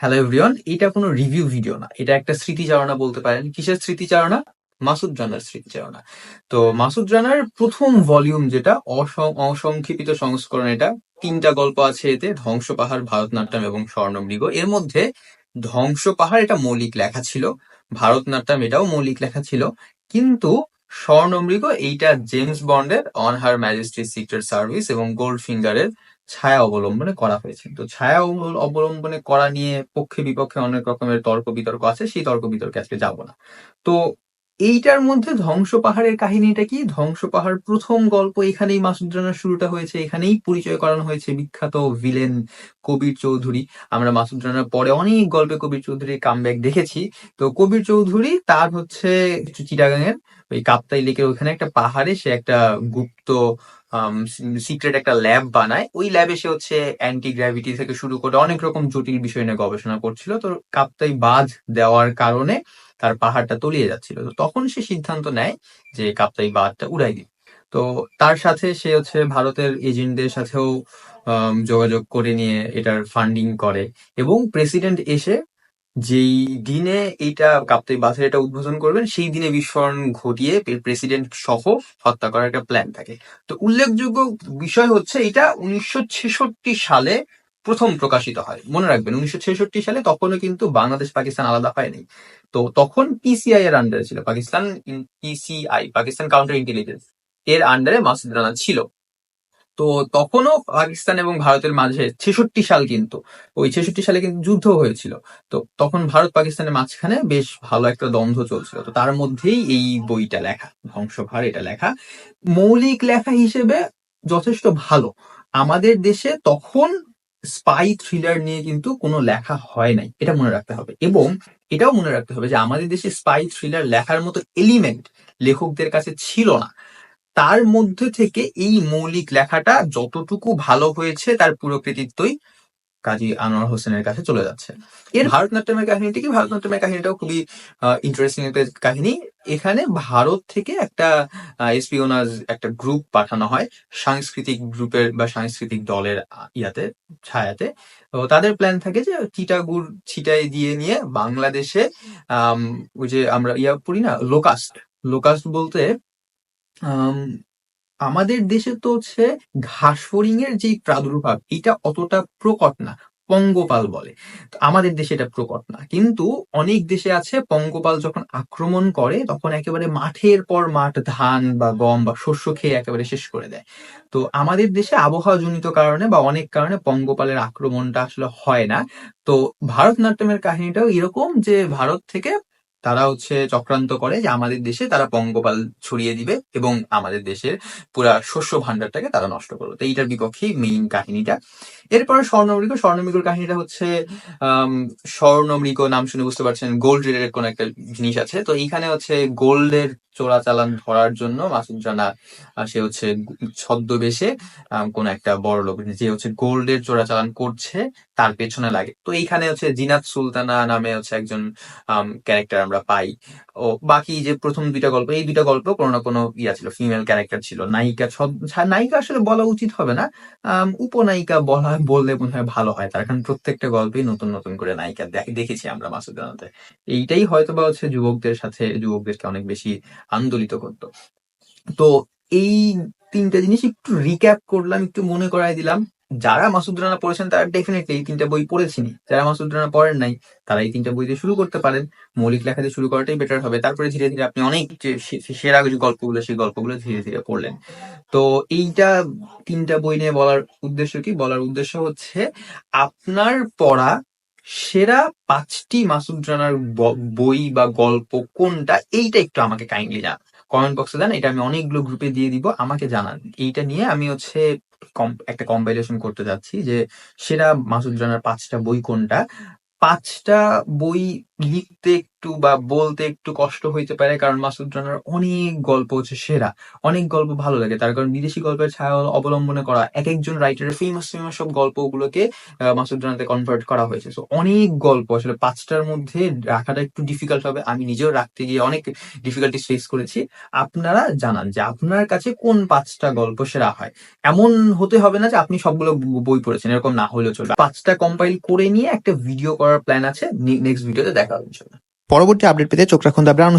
Hello everyone এটা কোনো review video না। এটা একটা স্মৃতিচারণা বলতে পারেন। কিসের স্মৃতিচারণা? মাসুদ রানার স্মৃতিচারণা। তো মাসুদ রানার প্রথম ভলিউম যেটা, অসং- অসংক্ষেপিত সংস্করণ এটা, তিনটা গল্প আছে এতে, ধ্বংস পাহাড়, ভারতনাট্যম এবং স্বর্ণমৃগ। এর মধ্যে ধ্বংস পাহাড় এটা মৌলিক লেখা ছিল, ভারতনাট্যম এটাও মৌলিক লেখা ছিল, কিন্তু স্বর্ণমৃগ এইটা জেমস বন্ডের on her majesty secret service এবং গোল্ড ফিঙ্গারের ছায়া অবলম্বনে করা হয়েছে। তো ছায়া অবল- অবলম্বনে করা নিয়ে পক্ষে বিপক্ষে অনেক রকমের তর্ক বিতর্ক আছে, সেই তর্ক বিতর্কে আজকে যাব না। তো এইটার মধ্যে ধ্বংস পাহাড়ের কাহিনীটা কি? ধ্বংস পাহাড় প্রথম গল্প এখানেই মাসুদ রানার শুরুটা হয়েছে, এখানেই পরিচয় করানো হয়েছে বিখ্যাত ভিলেন কবির চৌধুরী। আমরা মাসুদ রানার পরে অনেক গল্পে কবির চৌধুরীর কামব্যাক দেখেছি। তো কবির চৌধুরী তার হচ্ছে চিটাগাঙের ওই কাপ্তাই লেকের ওখানে একটা পাহাড়ে সে একটা গুপ্ত সিক্রেট একটা ল্যাব বানায়। ওই ল্যাবে সে হচ্ছে অ্যান্টি গ্র্যাভিটি থেকে শুরু করে অনেক রকম জটিল বিষয় নিয়ে গবেষণা করছিল। তো কাপ্তাই বাঁধ দেওয়ার কারণে তার পাহাড়টা তলিয়ে যাচ্ছিল। তো তখন সে সিদ্ধান্ত নেয় যে কাপ্তাই বাঁধটা উড়াই দিবে তো তার সাথে সে হচ্ছে ভারতের এজেন্টদের সাথেও যোগাযোগ করে নিয়ে এটার ফান্ডিং করে। এবং প্রেসিডেন্ট এসে যেই দিনে এইটা কাপ্তাই বাঁধের এটা উদ্বোধন করবেন, সেই দিনে বিস্ফোরণ ঘটিয়ে প্রেসিডেন্ট সহ হত্যা করার একটা প্ল্যান থাকে। তো উল্লেখযোগ্য বিষয় হচ্ছে এটা উনিশশো ছেষট্টি সালে প্রথম প্রকাশিত হয়। মনে রাখবেন, উনিশশো ছেষট্টি সালে তখনও কিন্তু বাংলাদেশ, পাকিস্তান আলাদা হয়নি। তো তখন পিসিআই এর আন্ডারে ছিল, Pakistan PCI Pakistan counter intelligence এর আন্ডারে মাসুদ রানা ছিল। তো তখনও পাকিস্তান এবং ভারতের মাঝে ছেষট্টি সাল কিন্তু, ওই ছেষট্টি সালে কিন্তু যুদ্ধ হয়েছিল। তো তখন ভারত পাকিস্তানের মাঝখানে বেশ ভালো একটা দ্বন্দ্ব চলছিল। তো তার মধ্যেই এই বইটা লেখা, ধ্বংসভার এটা লেখা। মৌলিক লেখা হিসেবে যথেষ্ট ভালো। আমাদের দেশে তখন স্পাই থ্রিলার নিয়ে কিন্তু কোনো লেখা হয় নাই, এটা মনে রাখতে হবে। এবং এটাও মনে রাখতে হবে যে আমাদের দেশে স্পাই থ্রিলার লেখার মতো এলিমেন্ট লেখকদের কাছে ছিল না। তার মধ্যে থেকে এই মৌলিক লেখাটা যতটুকু ভালো হয়েছে তার পুরো কৃতিত্বই কাজী আনোয়ার হোসেনের কাছে চলে যাচ্ছে। এর ভারতনাট্যমের কাহিনীটি কি ভারতনাট্যমের কাহিনীটাও খুবই ইন্টারেস্টিং একটা কাহিনী। এখানে ভারত থেকে একটা এসপিওনাজ একটা গ্রুপ পাঠানো হয় সাংস্কৃতিক গ্রুপের বা সাংস্কৃতিক দলের ইয়াতে ছায়াতে। তো তাদের প্ল্যান থাকে যে চিটাগুড় ছিটাই দিয়ে নিয়ে বাংলাদেশে আম, ওই যে আমরা ইয়া পড়ি না লোকাস্ট লোকাস্ট বলতে আম, আমাদের দেশে তো হচ্ছে ঘাসফড়িং এর যে প্রাদুর্ভাব এটা অতটা প্রকট না পঙ্গপাল বলে। আমাদের দেশে এটা প্রকট না। কিন্তু অনেক দেশে আছে পঙ্গপাল যখন আক্রমণ করে তখন একেবারে মাঠের পর মাঠ ধান বা গম বা শস্য খেয়ে একেবারে শেষ করে দেয়। তো আমাদের দেশে আবহাওয়া জনিত কারণে বা অনেক কারণে পঙ্গপালের আক্রমণটা আসলে হয় না। তো ভারতনাট্যমের কাহিনীটাও এরকম যে ভারত থেকে তারা হচ্ছে চক্রান্ত করে যে আমাদের দেশে তারা পঙ্গপাল ছড়িয়ে দিবে এবং আমাদের দেশের পুরা শস্য ভান্ডারটাকে তারা নষ্ট করবে। তো এইটার বিপক্ষেই মেইন কাহিনীটা। এরপরে স্বর্ণমৃগ স্বর্ণমৃগর কাহিনীটা হচ্ছে স্বর্ণমৃগ নাম শুনে বুঝতে পারছেন গোল্ড রেডের কোন একটা জিনিস আছে। তো এইখানে হচ্ছে গোল্ডের চোরাচালান ধরার জন্য মাসুদ আহ, সে হচ্ছে ছদ্মবেশে কোন একটা বড় লোক যে হচ্ছে গোল্ডের চোরাচালান করছে তার পেছনে লাগে। তো এইখানে হচ্ছে জিনাত সুলতানা নামে হচ্ছে একজন ক্যারেক্টার আমরা পাই। ও বাকি যে প্রথম দুইটা গল্প এই দুইটা গল্প কোনো না কোনো ইয়া ছিল ফিমেল ক্যারেক্টার ছিল। নায়িকা নায়িকা আসলে বলা উচিত হবে না। উপনায়িকা বলা বললে মনে হয় ভালো হয়। তার কারণ প্রত্যেকটা গল্পেই নতুন নতুন করে নায়িকা দেখ- দেখেছি আমরা মাসুদ রানাতে এইটাই হয়তো বা হচ্ছে যুবকদের সাথে, যুবকদেরকে অনেক বেশি আন্দোলিত করতো। তো এই তিনটা জিনিস একটু রিক্যাপ করলাম, একটু মনে করাই দিলাম। যারা মাসুদ রানা পড়েছেন, তারা ডেফিনেটলি এই তিনটা বই পড়েছিনি যারা মাসুদ রানা পড়েন নাই, তারা এই তিনটা বই দিয়ে শুরু করতে পারেন। মৌলিক লেখা দিয়ে শুরু করাটাই বেটার হবে। তারপরে ধীরে ধীরে আপনি অনেক যে সেরা যে গল্পগুলো, সেই গল্পগুলো ধীরে ধীরে পড়লেন। তো এইটা তিনটা বই নিয়ে বলার উদ্দেশ্য কি? বলার উদ্দেশ্য হচ্ছে, আপনার পড়া সেরা পাঁচটি মাসুদ রানার বই বা গল্প কোনটা, এইটা একটু আমাকে কাইন্ডলি জানান। কমেন্ট বক্সে দেন এটা আমি অনেকগুলো গ্রুপে দিয়ে দিব। আমাকে জানান। এইটা নিয়ে আমি হচ্ছে একটা কম্পাইলেশন করতে যাচ্ছি যে সেরা মাসুদ রানার পাঁচটা বই কোনটা? পাঁচটা বই লিখতে একটু বা বলতে একটু কষ্ট হইতে পারে, কারণ মাসুদ রানার অনেক গল্প হচ্ছে সেরা, অনেক গল্প ভালো লাগে। তার কারণ বিদেশি গল্পের ছায়া অবলম্বনে করা এক একজন রাইটারের ফেমাস ফেমাস সব গল্পগুলোকে মাসুদ রানাতে কনভার্ট করা হয়েছে। তো অনেক গল্প আসলে পাঁচটার মধ্যে রাখাটা একটু ডিফিকাল্ট হবে। আমি নিজেও রাখতে গিয়ে অনেক ডিফিকাল্টি ফেস করেছি। আপনারা জানান যে আপনার কাছে কোন পাঁচটা গল্প সেরা হয়? এমন হতে হবে না যে আপনি সবগুলো বই পড়েছেন, এরকম না হলেও চলবে। পাঁচটা কম্পাইল করে নিয়ে একটা ভিডিও করার প্ল্যান আছে। নেক্সট ভিডিওতে দেখা হবে। পরবর্তী আপডেট পেতে চোখ রাখুন দ্য ব্রাউন